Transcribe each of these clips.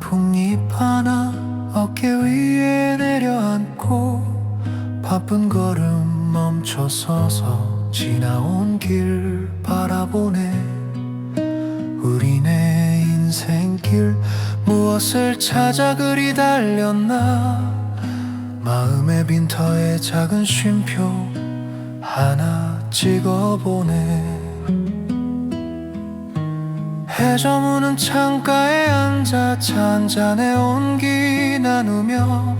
풍잎 하나 어깨 위에 내려앉고 바쁜 걸음 멈춰 서서 지나온 길 바라보네. 우리네 인생길 무엇을 찾아 그리 달렸나? 마음의 빈터에 작은 쉼표 하나 찍어보네 해저무는 창가에 앉아 잔에 온기 나누며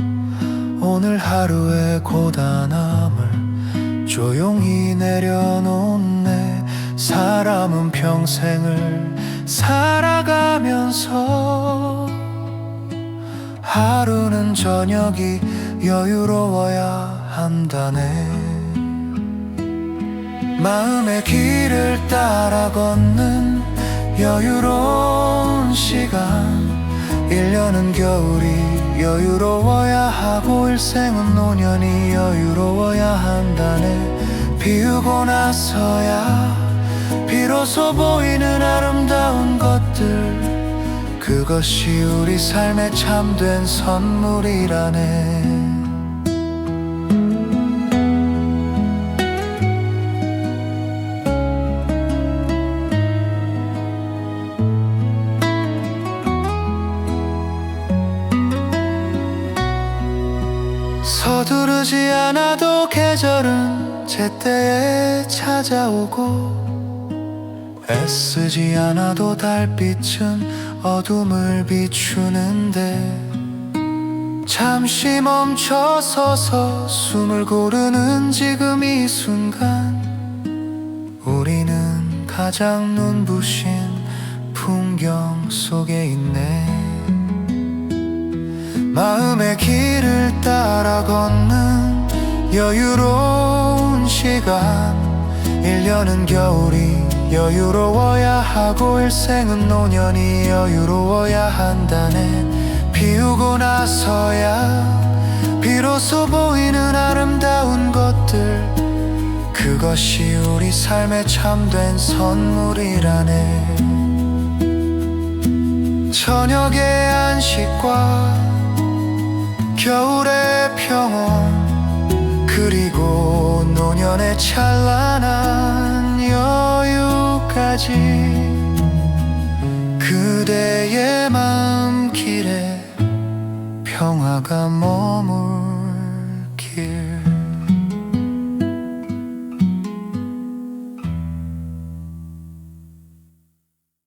오늘 하루의 고단함을 조용히 내려놓네. 사람은 평생을 살아가면서 하루는 저녁이 여유로워야 한다네. 마음의 길을 따라 걷는 여유로운 시간. 1년은 겨울이 여유로워야 하고 일생은 노년이 여유로워야 한다네. 비우고 나서야 비로소 보이는 아름다운 것들. 그것이 우리 삶의 참된 선물이라네 서두르지 않아도 계절은 제때에 찾아오고 애쓰지 않아도 달빛은 어둠을 비추는데 잠시 멈춰 서서 숨을 고르는 지금 이 순간 우리는 가장 눈부신 풍경 속에 있네 마음의 길을 따라 걷는 여유로운 시간. 1년은 겨울이 여유로워야 하고 일생은 노년이 여유로워야 한다네. 비우고 나서야 비로소 보이는 아름다운 것들. 그것이 우리 삶의 참된 선물이라네. 저녁의 안식과 겨울의 평온 그리고 노년의 찬란한 여유까지 그대의 마음길에 평화가 머물길